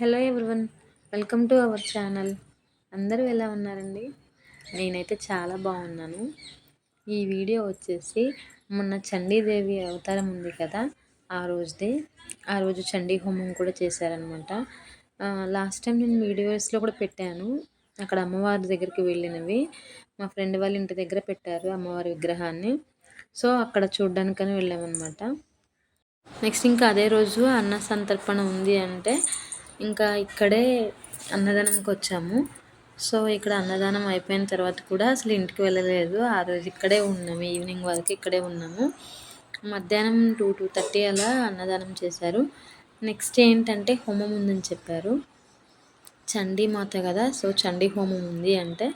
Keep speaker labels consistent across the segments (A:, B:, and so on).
A: Hello everyone welcome to our channel. అందరూ ఎలా ఉన్నారండి? నేనైతే చాలా బాగున్నాను. ఈ వీడియో వచ్చేసి మొన్న చండీదేవి అవతారం ఉంది కదా ఆ రోజుది. ఆ రోజు చండీ హోమం కూడా చేశారనమాట లాస్ట్ టైం నేను వీడియోస్లో కూడా పెట్టాను. అక్కడ అమ్మవారి దగ్గరికి వెళ్ళినవి. మా ఫ్రెండ్ వాళ్ళ ఇంటి దగ్గర పెట్టారు అమ్మవారి విగ్రహాన్ని. సో అక్కడ చూడ్డానికని వెళ్ళామన్నమాట. నెక్స్ట్ ఇంకా అదే రోజు అన్న సంతర్పణ ఉంది అంటే ఇంకా ఇక్కడే అన్నదానంకి వచ్చాము. సో ఇక్కడ అన్నదానం అయిపోయిన తర్వాత కూడా అసలు ఇంటికి వెళ్ళలేదు. ఆ రోజు ఇక్కడే ఉన్నాము. ఈవినింగ్ వరకు ఇక్కడే ఉన్నాము. మధ్యాహ్నం టూ టూ థర్టీ అలా అన్నదానం చేశారు. నెక్స్ట్ ఏంటంటే హోమం ఉందని చెప్పారు. చండీ మాత కదా. సో చండీ హోమం ఉంది అంటే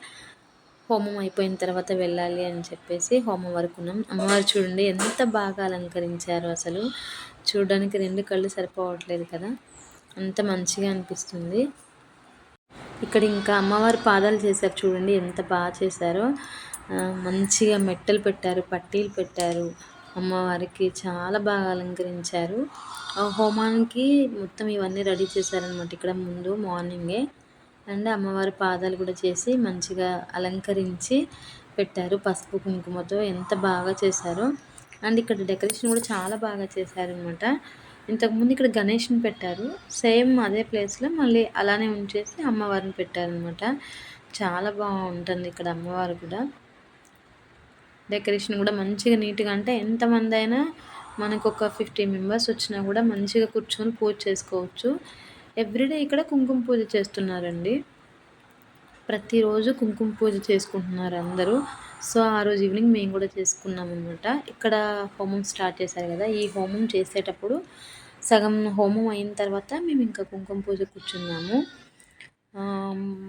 A: హోమం అయిపోయిన తర్వాత వెళ్ళాలి అని చెప్పేసి హోమం వరకు ఉన్నాం. అమ్మవారు చూడండి ఎంత బాగా అలంకరించారు అసలు. చూడడానికి రెండు కళ్ళు సరిపోవట్లేదు కదా. అంత మంచిగా అనిపిస్తుంది. ఇక్కడ ఇంకా అమ్మవారి పాదాలు చేశారు చూడండి ఎంత బాగా చేశారో. మంచిగా మెట్టలు పెట్టారు పట్టీలు పెట్టారు. అమ్మవారికి చాలా బాగా అలంకరించారు. హోమానికి మొత్తం ఇవన్నీ రెడీ చేశారనమాట ఇక్కడ ముందు మార్నింగే. అండ్ అమ్మవారి పాదాలు కూడా చేసి మంచిగా అలంకరించి పెట్టారు. పసుపు కుంకుమతో ఎంత బాగా చేశారో. అండ్ ఇక్కడ డెకరేషన్ కూడా చాలా బాగా చేశారనమాట ఇంతకుముందు ఇక్కడ గణేష్ని పెట్టారు. సేమ్ అదే ప్లేస్లో మళ్ళీ అలానే ఉంచేసి అమ్మవారిని పెట్టారనమాట. చాలా బాగుంటుంది ఇక్కడ అమ్మవారు కూడా. డెకరేషన్ కూడా మంచిగా నీట్గా అంటే ఎంతమంది అయినా మనకు ఒక ఫిఫ్టీ మెంబర్స్ వచ్చినా కూడా మంచిగా కూర్చొని పూజ చేసుకోవచ్చు. ఎవ్రీడే ఇక్కడ కుంకుమ పూజ చేస్తున్నారండి. ప్రతిరోజు కుంకుమ పూజ చేసుకుంటున్నారు అందరూ. సో ఆ రోజు ఈవినింగ్ మేము కూడా చేసుకున్నాం అనమాట ఇక్కడ హోమం స్టార్ట్ చేశారు కదా ఈ హోమం చేసేటప్పుడు సగం హోమం అయిన తర్వాత మేము ఇంకా కుంకుమ పూజ కూర్చున్నాము.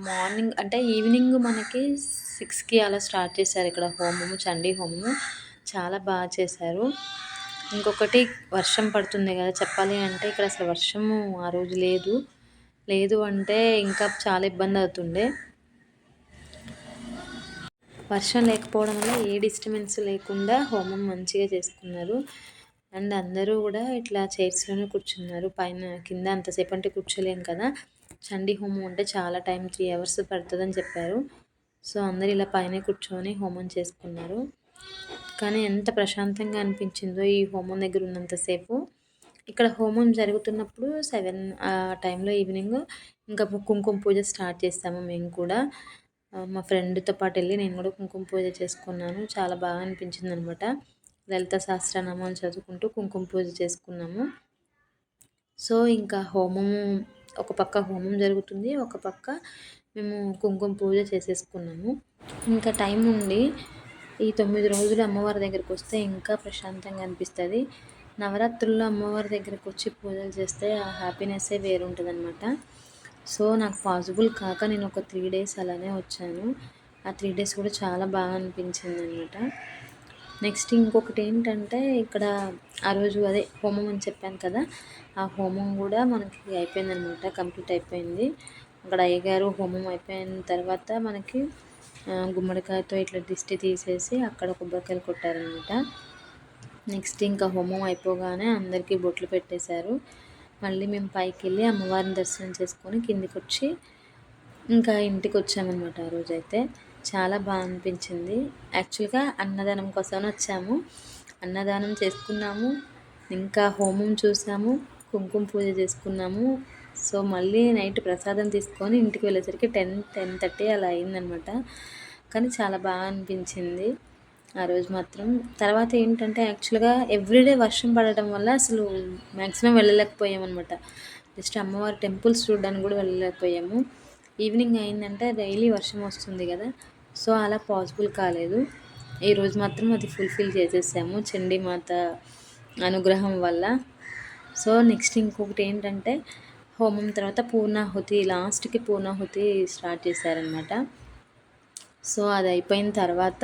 A: మార్నింగ్ అంటే ఈవినింగ్ మనకి సిక్స్కి అలా స్టార్ట్ చేశారు ఇక్కడ హోమము చండీ హోమము. చాలా బాగా చేశారు. ఇంకొకటి వర్షం పడుతుంది కదా చెప్పాలి అంటే ఇక్కడ అసలు వర్షము ఆ రోజు లేదు. లేదు అంటే ఇంకా చాలా ఇబ్బంది అవుతుండే. వర్షం లేకపోవడం వల్ల ఏ డిస్టర్బెన్స్ లేకుండా హోమం మంచిగా చేసుకున్నారు. అండ్ అందరూ కూడా ఇట్లా చైర్స్లోనే కూర్చున్నారు. పైన కింద అంతసేపు అంటే కూర్చోలేం కదా. చండీ హోమం అంటే చాలా టైం త్రీ అవర్స్ పడుతుందని చెప్పారు. సో అందరు ఇలా పైన కూర్చొని హోమం చేసుకున్నారు. కానీ ఎంత ప్రశాంతంగా అనిపించిందో ఈ హోమం దగ్గర ఉన్నంతసేపు ఇక్కడ హోమం జరుగుతున్నప్పుడు సెవెన్ ఆ టైంలో ఈవినింగ్ ఇంకా కుంకుమ పూజ స్టార్ట్ చేస్తాము మేము కూడా. మా ఫ్రెండ్తో పాటు వెళ్ళి నేను కూడా కుంకుమ పూజ చేసుకున్నాను. చాలా బాగా అనిపించింది అనమాట లలిత సహస్రనామాలు చదువుకుంటూ కుంకుమ పూజ చేసుకున్నాము. సో ఇంకా హోమము ఒక పక్క హోమం జరుగుతుంది ఒక పక్క మేము కుంకుమ పూజ చేసేసుకున్నాము. ఇంకా టైం ఉండి ఈ తొమ్మిది రోజులు అమ్మవారి దగ్గరికి వస్తే ఇంకా ప్రశాంతంగా అనిపిస్తుంది. నవరాత్రుల్లో అమ్మవారి దగ్గరకు వచ్చి పూజలు చేస్తే ఆ హ్యాపీనెస్సే వేరుంటుంది అనమాట సో నాకు పాసిబుల్ కాక నేను ఒక త్రీ డేస్ అలానే వచ్చాను. ఆ త్రీ డేస్ కూడా చాలా బాగా అనిపించింది అనమాట నెక్స్ట్ ఇంకొకటి ఏంటంటే ఇక్కడ ఆ రోజు అదే హోమం అని చెప్పాను కదా ఆ హోమం కూడా మనకి అయిపోయిందనమాట కంప్లీట్ అయిపోయింది. అక్కడ అయ్యగారు హోమం అయిపోయిన తర్వాత మనకి గుమ్మడికాయతో ఇట్లా దిష్టి తీసేసి అక్కడ కొబ్బరికాయలు కొట్టారనమాట నెక్స్ట్ ఇంకా హోమం అయిపోగానే అందరికీ బొట్లు పెట్టేశారు. మళ్ళీ మేము పైకి వెళ్ళి అమ్మవారిని దర్శనం చేసుకొని కిందికి వచ్చి ఇంకా ఇంటికి వచ్చామన్నమాట ఆ రోజైతే. చాలా బాగా అనిపించింది యాక్చువల్గా అన్నదానం కోసం వచ్చాము. అన్నదానం చేసుకున్నాము. ఇంకా హోమం చూసాము. కుంకుమ పూజ చేసుకున్నాము. సో మళ్ళీ నైట్ ప్రసాదం తీసుకొని ఇంటికి వెళ్ళేసరికి టెన్ టెన్ థర్టీ అలా అయిందనమాట కానీ చాలా బాగా అనిపించింది ఆ రోజు మాత్రం. తర్వాత ఏంటంటే యాక్చువల్గా ఎవ్రీడే వర్షం పడటం వల్ల అసలు మ్యాక్సిమం వెళ్ళలేకపోయామన్నమాట. జస్ట్ అమ్మవారి టెంపుల్స్ చూడడానికి కూడా వెళ్ళలేకపోయాము. ఈవినింగ్ అయిందంటే డైలీ వర్షం వస్తుంది కదా. సో అలా పాసిబుల్ కాలేదు. ఈరోజు మాత్రం అది ఫుల్ఫిల్ చేసేసాము చండీమాత అనుగ్రహం వల్ల. సో నెక్స్ట్ ఇంకొకటి ఏంటంటే హోమం తర్వాత పూర్ణాహుతి లాస్ట్కి పూర్ణాహుతి స్టార్ట్ చేశారనమాట సో అది అయిపోయిన తర్వాత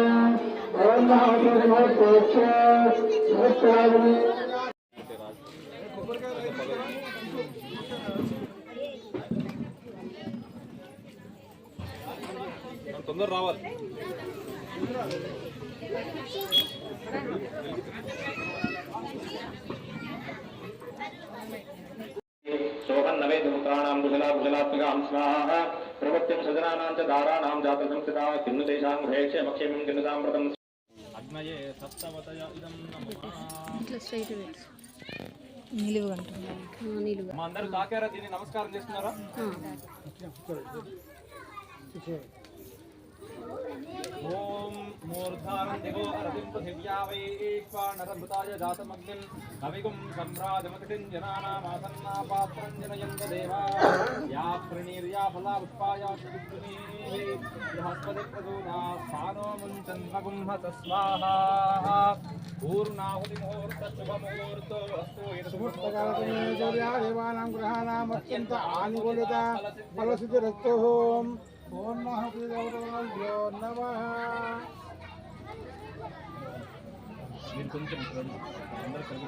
B: తొందర రావాలి.
C: శోభన్నవే దుఃఖానాం కుశలా కుశలాత్మకాం స్వాహ ప్రవృత్తిం సజనానాం చ దారాణాం జాత సంస్థితా కిన్ను తేషాం గృహే క్షేమక్షేమం
B: అగ్నయే సప్తవతయ ఇదం నమః.
A: ఇట్లా స్ట్రైట్ పెట్టు.
D: నిలువు అంటున్నా.
A: నిలువ
B: మా అందరు తాకారా దీన్ని నమస్కారం చేస్తున్నారా? దివో అరవిం పృథివ్యా వైశ్వానరభృతాయ జాతమగ్నిం కవిగుం సంభ్రాజమతిం జనానామాసన్నా పాత్రం జనయంత దేవా యా ప్రణీర్యా ఫలా పుష్పాయ బృహస్పతి ప్రసూనా స్థానో ముంచన్మగుంహత స్వాహా పూర్ణాహుతి ముహూర్త శుభముహూర్తో అస్తు
E: దేవానాం గ్రహాణాం అత్యంత ఆనుకూలిత ఫలసిద్ధిరస్తు ఓం మహాదేవో నమః.
B: మీరు కొంచెం అందరూ కలిసి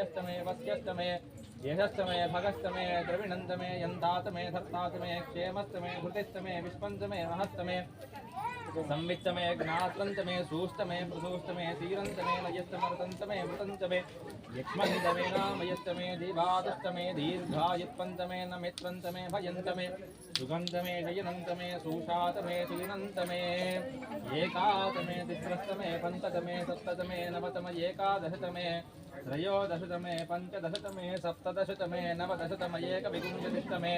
B: सूर्यस्तमे वस्यस्तमे यशस्तमे भगस्तमे द्रविणन्दमे यन्दातमे धर्तातमे क्षेमस्तमे धृतिस्तमे विष्पन्दमे महस्तमे संवित्त में ज्ञातंत में सूस्त में प्रसूस्त में तीरंत में नयस्त मृतंत में मृतंत में यक्मंत में नामयस्त में दीभादस्त में दीर्घायत्पंत में न मित्रंत में भयंत में में शयनंत में में में एकात में तिस्रस्त में पंचत में सप्तत में नवतम एकादशत में त्रयोदशत में पंचदशत में सप्तदशत में नवदशत में एक विगुंशतिष्ट में